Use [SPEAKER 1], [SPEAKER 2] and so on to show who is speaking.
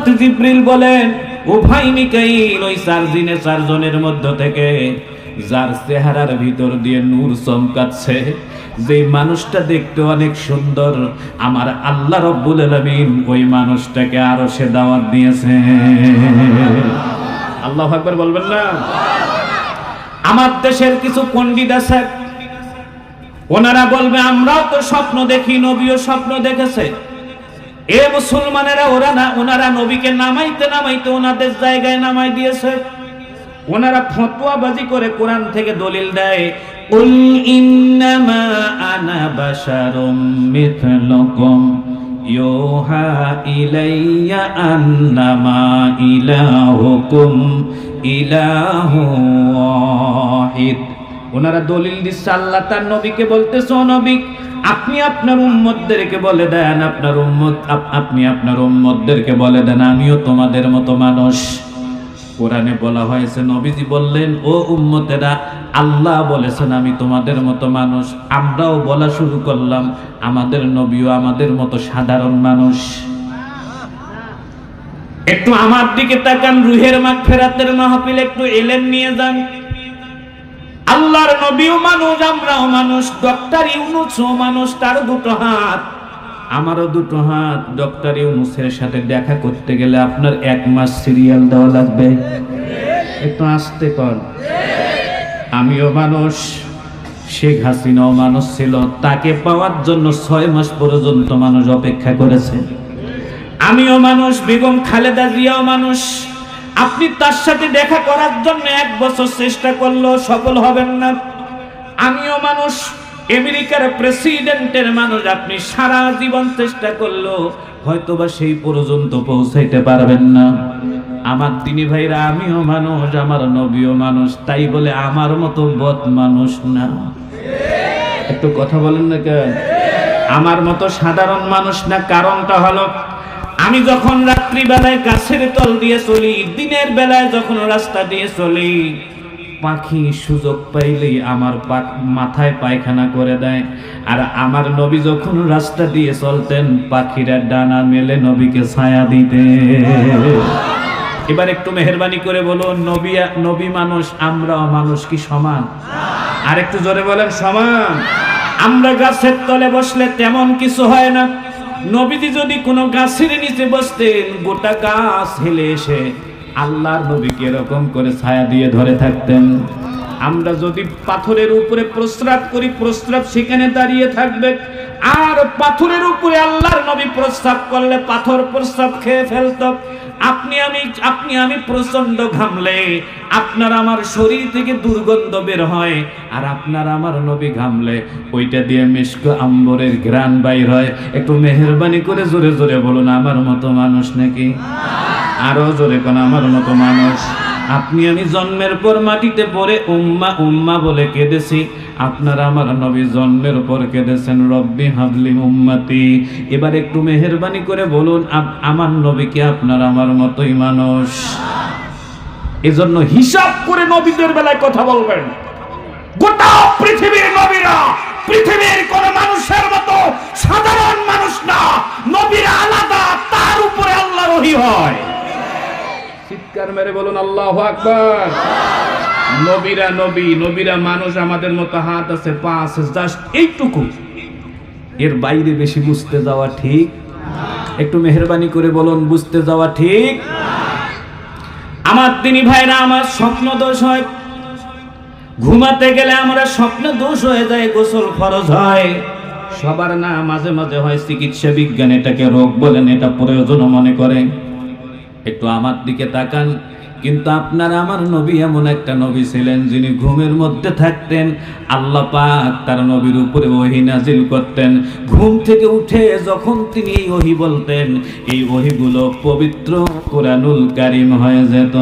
[SPEAKER 1] হযরত জিবরিল বলেন ও মিকাইল ওই মধ্য থেকে যার চেহারার ভিতর দিয়ে নূর চমকাচ্ছে। যে মানুষটা দেখতে অনেক সুন্দর, আমার আল্লাহ রব্বুল আলামিন ওই মানুষটাকে আরও সে দাওয়াত দিয়েছে আল্লাহ আকবার বলবেন না? আমার দেশের কিছু পণ্ডিত আছে, ওনারা বলবে, আমরাও তো স্বপ্ন দেখি, নবীও স্বপ্ন দেখেছে। এ মুসলমানেরা, ওরা না, ওনারা নবীকে নামাইতে নামাইতে ওনাদের জায়গায় নামাই দিয়েছে। ওনারা ফতোয়াবাজি করে কোরআন থেকে দলিল দেয়, উল ইন্নামা আনা বাশারুম মিথলুকুম, ইউহা ইলাইয়া আন্নামা ইলাহুকুম, ইলাহু ওয়াহিদ। ওনারা দলিল দিচ্ছে, আল্লাহ তার নবীকে বলতেছে, "ও নবী, আপনি আপনার উম্মতদেরকে বলে দেন, আপনার উম্মত, আপ- আপনি আপনার উম্মতদেরকে বলে দেন, আমিও তোমাদের মতো মানুষ। কোরআনে বলা হয়েছে, নবীজি বললেন, ও উম্মতেরা, আল্লাহ বলেছেন, আমি তোমাদের মতো মানুষ। আমরাও বলা শুরু করলাম, আমাদের নবীও আমাদের মতো সাধারণ মানুষ। একটু আমার দিকে তাকান, রুহের মাঠ ফেরাতের মাহফিল, একটু এলেন, নিয়ে যান। আল্লাহর নবীও মানুষ, আমরাও মানুষ ডক্টর ইউনুসও মানুষ, তার দুটো হাত। আমারও দুটো হাত। ডক্টর ইউনুসের সাথে দেখা করতে গেলে আপনার এক মাস সিরিয়াল দেওয়া লাগবে। একটু আসতে কর আমিও মানুষ, শেখ হাসিনাও মানুষ ছিল। তাকে পাওয়ার জন্য ছয় মাস পর্যন্ত মানুষ অপেক্ষা করেছে। আমিও মানুষ, বেগম খালেদা জিয়াও মানুষ। আপনি তার সাথে দেখা করার জন্য এক বছর চেষ্টা করলেও সফল হবেন না। আমিও মানুষ, আমেরিকার প্রেসিডেন্টের মানুষ, আপনি সারা জীবন চেষ্টা করলেও হয়তোবা সেই পর্যন্ত পৌঁছাইতে পারবেন না। আমার তিনি ভাইরা, আমিও মানুষ, আমার নবীও মানুষ, তাই বলে আমার মতো বদ মানুষ না। একটু কথা বলেন না কেন? আমার মতো সাধারণ মানুষ না, কারণটা হলো আমি যখন রাত্রিবেলায় গাছের তল দিয়ে চলি, দিনের বেলায় যখন রাস্তা দিয়ে চলি, পাখি সুযোগ পাইলেই আমার মাথায় পায়খানা করে দেয়। আর আমার নবী যখন রাস্তা দিয়ে চলতেন, পাখিরা ডানা মেলে নবীকে ছায়া দিতে। এবার একটু মেহরবানি করে বলুন, নবী নবী মানুষ, আমরাও মানুষ কি সমান? আর একটু জোরে বলেন, সমান। আমরা গাছের তলে বসলে তেমন কিছু হয় না। নবীজি যদি কোনো গাছের নিচে বসতেন, গোটা গাছ হেলে এসে আল্লাহর নবীকে এরকম করে ছায়া দিয়ে ধরে থাকতেন। আমরা যদি পাথরের উপরে প্রস্রাব করি, প্রস্রাব সেখানে দাঁড়িয়ে থাকবে। আর পাথরের উপরে আল্লাহর নবী প্রস্রাব করলে পাথর প্রস্রাব খেয়ে ফেলত। আপনি আমি আপনি আমি প্রচণ্ড ঘামলে, আপনার আমার শরীর থেকে দুর্গন্ধ বের হয় আর আপনার আমার নবী ঘামলে। ওইটা দিয়ে মিষ্ক আম্বরের ঘ্রাণ বাইর হয়। একটু মেহরবানি করে জোরে জোরে বলুন, আমার মতো মানুষ নাকি? আরও জোরে কোন আমার মতো মানুষ? আপনি আমি জন্মের পর মাটিতে পড়ে উম্মা উম্মা বলে কেঁদেছি। আপনারা আমার নবী জন্মের পর কেঁদেছেন, রব্বি হাবলি উম্মাতি। এবার একটু মেহরবানি করে বলুন আমার নবীকে আপনার আমার মতোই মানুষ? এজন্য হিসাব করে নবীদের বেলায় কথা বলবেন। গোটা পৃথিবীর নবীরা, পৃথিবীর কোন মানুষের মতো সাধারণ মানুষ না, নবীরা আলাদা, তার উপরে আল্লাহ রহি হয়। চিৎকার মেরে বলুন, আল্লাহ আকবার। নবীরা নবী, নবীরা মানুষ, আমাদের মতো হাত আছে, পা আছে জাস্ট এইটুকু। এর বাইরে বেশি বুঝতে যাওয়া ঠিক? একটু মেহরবানি করে বলুন, বুঝতে যাওয়া ঠিক? আমার তিনি ভাইরা, আমার স্বপ্ন দোষ হয়। ঘুমাতে গেলে আমরা স্বপ্ন দোষ হয়ে যায়, গোসল ফরজ হয়। সবার না, মাঝে মাঝে হয় চিকিৎসা বিজ্ঞান, এটাকে রোগ বলেন, এটা প্রয়োজন মনে করে একটু আমার দিকে তাকান। কিন্তু আপনার আমার নবী এমন একটা নবী ছিলেন যিনি ঘুমের মধ্যে থাকতেন, আল্লাহ পাক তার নবীর উপরে ওহি নাজিল করতেন। ঘুম থেকে উঠে যখন তিনি এই ওহি বলতেন, এই ওহিগুলো পবিত্র কোরআনুল কারিম হয়ে যেত।